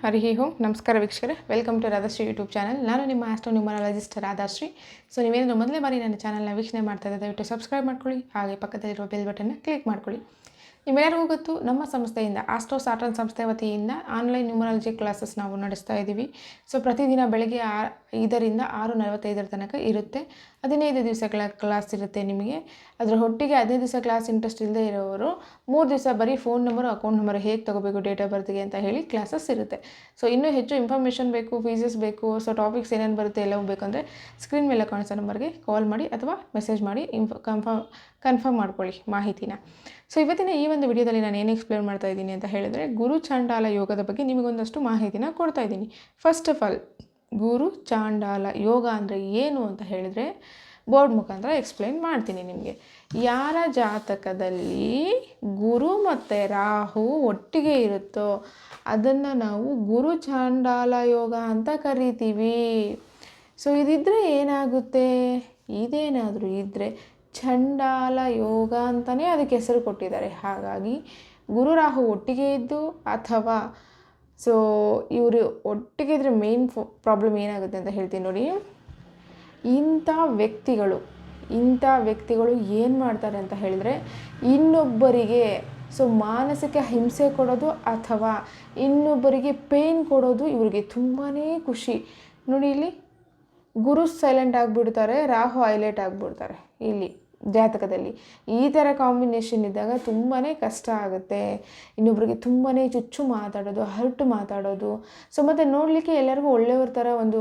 ಹರಿ ಹೋ ನಮಸ್ಕಾರ ವೀಕ್ಷಕರೇ. Welcome to Radhashree YouTube channel ನಾನು ನಿಮ್ಮ ಆಸ್ಟ್ರೋ ನ್ಯೂಮರಾಲಜಿಸ್ಟ್ ರಾಧಾಶ್ರೀ ಸೊ ನೀವೇನಾದರೂ ಮೊದಲೇ ಬಾರಿ ನನ್ನ ಚಾನಲ್ನ ವೀಕ್ಷಣೆ ಮಾಡ್ತಾ ಇದ್ದರೆ ದಯವಿಟ್ಟು ಸಬ್ಸ್ಕ್ರೈಬ್ ಮಾಡ್ಕೊಳ್ಳಿ. ಹಾಗೆ ಪಕ್ಕದಲ್ಲಿರುವ ಬೆಲ್ ಬಟನ್ನ ಕ್ಲಿಕ್ ಮಾಡ್ಕೊಳ್ಳಿ. ನಿಮ್ಮೆಲ್ಲರಿಗೂ ಗೊತ್ತು, ನಮ್ಮ ಸಂಸ್ಥೆಯಿಂದ ಆಸ್ಟ್ರೋ ಸಾಟನ್ ಸಂಸ್ಥೆ ವತಿಯಿಂದ ಆನ್ಲೈನ್ ನ್ಯೂಮರಾಲಜಿ ಕ್ಲಾಸಸ್ ನಾವು ನಡೆಸ್ತಾ ಇದ್ದೀವಿ. ಸೊ ಪ್ರತಿದಿನ ಬೆಳಗ್ಗೆ ಆ ಐದರಿಂದ ಆರು ನಲವತ್ತೈದರ ತನಕ ಇರುತ್ತೆ. ಹದಿನೈದು ದಿವಸಗಳ ಕ್ಲಾಸ್ ಇರುತ್ತೆ ನಿಮಗೆ. ಅದರ ಒಟ್ಟಿಗೆ ಹದಿನೈದು ದಿವಸ ಕ್ಲಾಸ್ ಇಂಟ್ರೆಸ್ಟ್ ಇಲ್ಲದೆ ಇರೋರು, ಮೂರು ದಿವಸ ಬರೀ ಫೋನ್ ನಂಬರು ಅಕೌಂಟ್ ನಂಬರ್ ಹೇಗೆ ತೊಗೋಬೇಕು ಡೇಟ್ ಆಫ್ ಬರ್ತ್ಗೆ ಅಂತ ಹೇಳಿ ಕ್ಲಾಸಸ್ ಇರುತ್ತೆ. ಸೊ ಇನ್ನೂ ಹೆಚ್ಚು ಇನ್ಫಾರ್ಮೇಷನ್ ಬೇಕು ಫೀಸಸ್ ಬೇಕು ಸೊ ಟಾಪಿಕ್ಸ್ ಏನೇನು ಬರುತ್ತೆ ಎಲ್ಲವೂ ಬೇಕಂದರೆ ಸ್ಕ್ರೀನ್ ಮೇಲೆ ಕಾಣಿಸೋ ನಂಬರ್ಗೆ ಕಾಲ್ ಮಾಡಿ ಅಥವಾ ಮೆಸೇಜ್ ಮಾಡಿ ಇನ್ಫ ಕನ್ಫರ್ಮ್ ಕನ್ಫರ್ಮ್ ಮಾಡ್ಕೊಳ್ಳಿ ಮಾಹಿತಿನ. ಸೊ ಇವತ್ತಿನ ಈ ಒಂದು ವಿಡಿಯೋದಲ್ಲಿ ನಾನು ಏನು ಎಕ್ಸ್ಪ್ಲೇನ್ ಮಾಡ್ತಾ ಇದ್ದೀನಿ ಅಂತ ಹೇಳಿದ್ರೆ, ಗುರು ಚಾಂಡಾಲ ಯೋಗದ ಬಗ್ಗೆ ನಿಮಗೊಂದಷ್ಟು ಮಾಹಿತಿನ ಕೊಡ್ತಾ ಇದ್ದೀನಿ. ಫಸ್ಟ್ ಆಫ್ ಆಲ್ ಗುರು ಚಾಂಡಾಲ ಯೋಗ ಅಂದರೆ ಏನು ಅಂತ ಹೇಳಿದರೆ ಬೋರ್ಡ್ ಮುಖಾಂತರ ಎಕ್ಸ್ಪ್ಲೇನ್ ಮಾಡ್ತೀನಿ ನಿಮಗೆ. ಯಾರ ಜಾತಕದಲ್ಲಿ ಗುರು ಮತ್ತು ರಾಹು ಒಟ್ಟಿಗೆ ಇರುತ್ತೋ, ಅದನ್ನು ನಾವು ಗುರು ಚಾಂಡಾಲ ಯೋಗ ಅಂತ ಕರಿತೀವಿ. ಸೊ ಇದಿದ್ದರೆ ಏನಾಗುತ್ತೆ? ಇದೇನಾದರೂ ಇದ್ದರೆ ಚಂಡಾಲ ಯೋಗ ಅಂತಲೇ ಅದಕ್ಕೆ ಹೆಸರು ಕೊಟ್ಟಿದ್ದಾರೆ. ಹಾಗಾಗಿ ಗುರು ರಾಹು ಒಟ್ಟಿಗೆ ಇದ್ದು ಅಥವಾ ಸೊ ಇವರು ಒಟ್ಟಿಗೆ ಇದ್ರೆ ಮೇನ್ ಪ್ರಾಬ್ಲಮ್ ಏನಾಗುತ್ತೆ ಅಂತ ಹೇಳ್ತೀನಿ ನೋಡಿ. ಇಂಥ ವ್ಯಕ್ತಿಗಳು ಇಂಥ ವ್ಯಕ್ತಿಗಳು ಏನು ಮಾಡ್ತಾರೆ ಅಂತ ಹೇಳಿದರೆ ಇನ್ನೊಬ್ಬರಿಗೆ ಸೊ ಮಾನಸಿಕ ಹಿಂಸೆ ಕೊಡೋದು ಅಥವಾ ಇನ್ನೊಬ್ಬರಿಗೆ ಪೇಯ್ನ್ ಕೊಡೋದು ಇವರಿಗೆ ತುಂಬಾ ಖುಷಿ. ನೋಡಿ ಇಲ್ಲಿ ಗುರು ಸೈಲೆಂಟ್ ಆಗಿಬಿಡ್ತಾರೆ, ರಾಹು ಹೈಲೈಟ್ ಆಗಿಬಿಡ್ತಾರೆ ಇಲ್ಲಿ. ಜಾತಕದಲ್ಲಿ. ಈ ಥರ ಕಾಂಬಿನೇಷನ್ ಇದ್ದಾಗ ತುಂಬಾ ಕಷ್ಟ ಆಗುತ್ತೆ. ಇನ್ನೊಬ್ರಿಗೆ ತುಂಬಾ ಚುಚ್ಚು ಮಾತಾಡೋದು, ಹರ್ಟ್ ಮಾತಾಡೋದು. ಸೊ ಮತ್ತು ನೋಡಲಿಕ್ಕೆ ಎಲ್ಲರಿಗೂ ಒಳ್ಳೆಯವ್ರ ಥರ ಒಂದು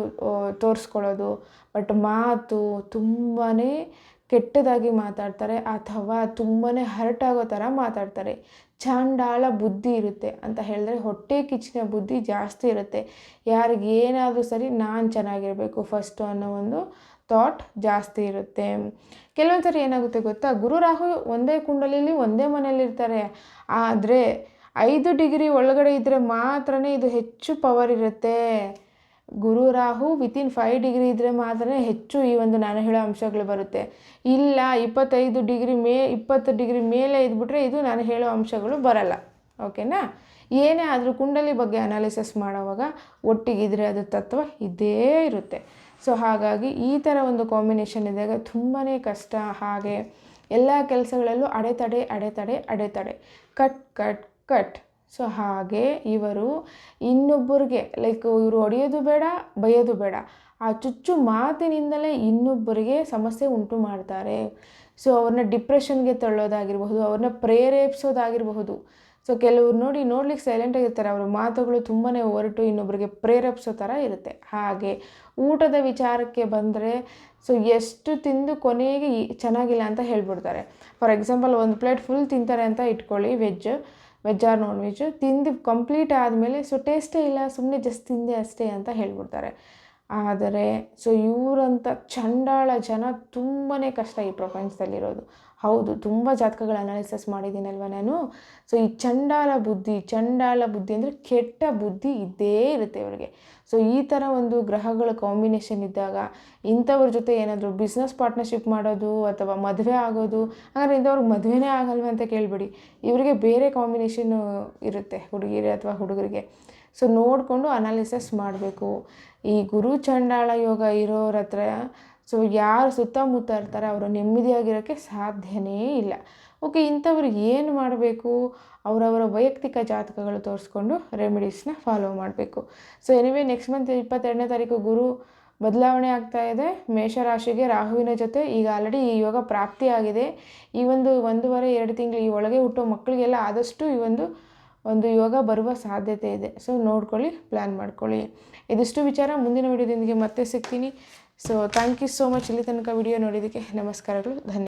ತೋರಿಸ್ಕೊಳ್ಳೋದು. ಬಟ್ ಮಾತು ತುಂಬಾ ಕೆಟ್ಟದಾಗಿ ಮಾತಾಡ್ತಾರೆ. ಅಥವಾ ತುಂಬಾ ಹರ್ಟ್ ಥರ ಮಾತಾಡ್ತಾರೆ. ಚಾಂಡಾಳ ಬುದ್ಧಿ ಇರುತ್ತೆ ಅಂತ ಹೇಳಿದ್ರೆ ಹೊಟ್ಟೆ ಕಿಚ್ಚಿನ ಬುದ್ಧಿ ಜಾಸ್ತಿ ಇರುತ್ತೆ. ಯಾರಿಗೇನಾದರೂ ಸರಿ ನಾನು ಚೆನ್ನಾಗಿರಬೇಕು ಫಸ್ಟು ಅನ್ನೋ ಒಂದು ಥಾಟ್ ಜಾಸ್ತಿ ಇರುತ್ತೆ. ಕೆಲವೊಂದು ಸರಿ ಏನಾಗುತ್ತೆ ಗೊತ್ತಾ? ಗುರು ರಾಹು ಒಂದೇ ಕುಂಡಲಿಲಿ ಒಂದೇ ಮನೇಲಿರ್ತಾರೆ ಆದರೆ ಐದು ಡಿಗ್ರಿ ಒಳಗಡೆ ಇದ್ದರೆ ಮಾತ್ರನೇ ಇದು ಹೆಚ್ಚು ಪವರ್ ಇರುತ್ತೆ. Guru Rahu within five degree ಇದ್ದರೆ ಮಾತ್ರ ಹೆಚ್ಚು ಈ ಒಂದು ನಾನು ಹೇಳೋ ಅಂಶಗಳು ಬರುತ್ತೆ. ಇಲ್ಲ, ಇಪ್ಪತ್ತೈದು ಡಿಗ್ರಿ ಮೇ, ಇಪ್ಪತ್ತು ಡಿಗ್ರಿ ಮೇಲೆ ಇದ್ಬಿಟ್ರೆ ಇದು ನಾನು ಹೇಳೋ ಅಂಶಗಳು ಬರಲ್ಲ. ಓಕೆನಾ? ಏನೇ ಆದರೂ ಕುಂಡಲಿ ಬಗ್ಗೆ ಅನಾಲಿಸಿಸ್ ಮಾಡೋವಾಗ ಒಟ್ಟಿಗಿದ್ರೆ ಅದು ತತ್ವ ಇದ್ದೇ ಇರುತ್ತೆ. ಸೊ ಹಾಗಾಗಿ ಈ ಥರ ಒಂದು ಕಾಂಬಿನೇಷನ್ ಇದ್ದಾಗ ತುಂಬಾ ಕಷ್ಟ, ಹಾಗೆ ಎಲ್ಲ ಕೆಲಸಗಳಲ್ಲೂ ಅಡೆತಡೆ ಅಡೆತಡೆ ಅಡೆತಡೆ. ಕಟ್ ಕಟ್ ಕಟ್ ಸೊ ಹಾಗೆ ಇವರು ಇನ್ನೊಬ್ಬರಿಗೆ ಲೈಕ್ ಇವರು ಹೊಡೆಯೋದು ಬೇಡ, ಬೈಯೋದು ಬೇಡ. ಆ ಚುಚ್ಚು ಮಾತಿನಿಂದಲೇ ಇನ್ನೊಬ್ಬರಿಗೆ ಸಮಸ್ಯೆ ಉಂಟು ಮಾಡ್ತಾರೆ. ಸೊ ಅವ್ರನ್ನ ಡಿಪ್ರೆಷನ್ಗೆ ತಳ್ಳೋದಾಗಿರಬಹುದು, ಅವ್ರನ್ನ ಪ್ರೇರೇಪಿಸೋದಾಗಿರಬಹುದು. ಸೊ ಕೆಲವ್ರು ನೋಡಿ ನೋಡ್ಲಿಕ್ಕೆ ಸೈಲೆಂಟ್ ಆಗಿರ್ತಾರೆ. ಅವರ ಮಾತುಗಳು ತುಂಬಾ ಹೊರಟು ಇನ್ನೊಬ್ಬರಿಗೆ ಪ್ರೇರೇಪಿಸೋ ಥರ ಇರುತ್ತೆ. ಹಾಗೆ ಊಟದ ವಿಚಾರಕ್ಕೆ ಬಂದರೆ ಸೊ ಎಷ್ಟು ತಿಂದು ಕೊನೆಗೆ ಚೆನ್ನಾಗಿಲ್ಲ ಅಂತ ಹೇಳ್ಬಿಡ್ತಾರೆ. ಫಾರ್ ಎಕ್ಸಾಂಪಲ್ ಒಂದು ಪ್ಲೇಟ್ ಫುಲ್ ತಿಂತಾರೆ ಅಂತ ಇಟ್ಕೊಳ್ಳಿ veg veg or non veg ತಿಂದು ಕಂಪ್ಲೀಟ್ ಆದಮೇಲೆ ಸೊ ಟೇಸ್ಟೇ ಇಲ್ಲ ಸುಮ್ಮನೆ ಜಸ್ಟ್ ತಿಂದೆ ಅಷ್ಟೇ ಅಂತ ಹೇಳ್ಬಿಡ್ತಾರೆ. ಆದರೆ ಸೊ ಇವರಂಥ ಚಂಡಾಳ ಜನ ತುಂಬಾ ಕಷ್ಟ ಈ ಪ್ರಪಂಚದಲ್ಲಿರೋದು ಹೌದು, ತುಂಬ ಜಾತಕಗಳ ಅನಾಲಿಸಸ್ ಮಾಡಿದ್ದೀನಲ್ವ ನಾನು? ಸೊ ಈ ಚಂಡಾಲ ಬುದ್ಧಿ ಚಂಡಾಲ ಬುದ್ಧಿ ಅಂದರೆ ಕೆಟ್ಟ ಬುದ್ಧಿ ಇದ್ದೇ ಇರುತ್ತೆ ಇವರಿಗೆ. ಸೊ ಈ ಥರ ಒಂದು ಗ್ರಹಗಳ ಕಾಂಬಿನೇಷನ್ ಇದ್ದಾಗ ಇಂಥವ್ರ ಜೊತೆ ಏನಾದರೂ ಬಿಸ್ನೆಸ್ ಪಾರ್ಟ್ನರ್ಶಿಪ್ ಮಾಡೋದು ಅಥವಾ ಮದುವೆ ಆಗೋದು, ಹಾಗಾದ್ರೆ ಇಂಥವ್ರಿಗೆ ಮದುವೆನೇ ಆಗಲ್ವ ಅಂತ ಕೇಳಬೇಡಿ. ಇವರಿಗೆ ಬೇರೆ ಕಾಂಬಿನೇಷನ್ನು ಇರುತ್ತೆ ಹುಡುಗಿರಿ ಅಥವಾ ಹುಡುಗರಿಗೆ. ಸೊ ನೋಡಿಕೊಂಡು ಅನಾಲಿಸಸ್ ಮಾಡಬೇಕು. ಈ ಗುರು ಚಂಡಾಳ ಯೋಗ ಇರೋರ ಹತ್ರ ಸೊ ಯಾರು ಸುತ್ತಮುತ್ತ ಇರ್ತಾರೆ ಅವರು ನೆಮ್ಮದಿಯಾಗಿರೋಕ್ಕೆ ಸಾಧ್ಯನೇ ಇಲ್ಲ. ಓಕೆ ಇಂಥವ್ರು ಏನು ಮಾಡಬೇಕು? ಅವರವರ ವೈಯಕ್ತಿಕ ಜಾತಕಗಳು ತೋರಿಸ್ಕೊಂಡು ರೆಮಿಡೀಸ್ನ ಫಾಲೋ ಮಾಡಬೇಕು. ಸೊ ಎನಿವೇ ನೆಕ್ಸ್ಟ್ ಮಂತ್ ಇಪ್ಪತ್ತೆರಡನೇ ತಾರೀಕು ಗುರು ಬದಲಾವಣೆ ಆಗ್ತಾ ಇದೆ. ಮೇಷರಾಶಿಗೆ ರಾಹುವಿನ ಜೊತೆ ಈಗ ಆಲ್ರೆಡಿ ಈ ಯೋಗ ಪ್ರಾಪ್ತಿಯಾಗಿದೆ ಈ ಒಂದು ಒಂದೂವರೆ, ಎರಡು ತಿಂಗಳು ಈ ಒಳಗೆ ಹುಟ್ಟೋ ಮಕ್ಕಳಿಗೆಲ್ಲ ಆದಷ್ಟು ಈ ಒಂದು ಒಂದು ಯೋಗ ಬರುವ ಸಾಧ್ಯತೆ ಇದೆ. ಸೊ ನೋಡ್ಕೊಳ್ಳಿ ಪ್ಲ್ಯಾನ್ ಮಾಡ್ಕೊಳ್ಳಿ. ಇದಿಷ್ಟು ವಿಚಾರ ಮುಂದಿನ ವಿಡಿಯೋದೊಂದಿಗೆ ಮತ್ತೆ ಸಿಗ್ತೀನಿ. So thank you so much ಇಲ್ಲಿ ತನಕ ವಿಡಿಯೋ ನೋಡಿದ್ದಕ್ಕೆ ನಮಸ್ಕಾರಗಳು. ಧನ್ಯವಾದ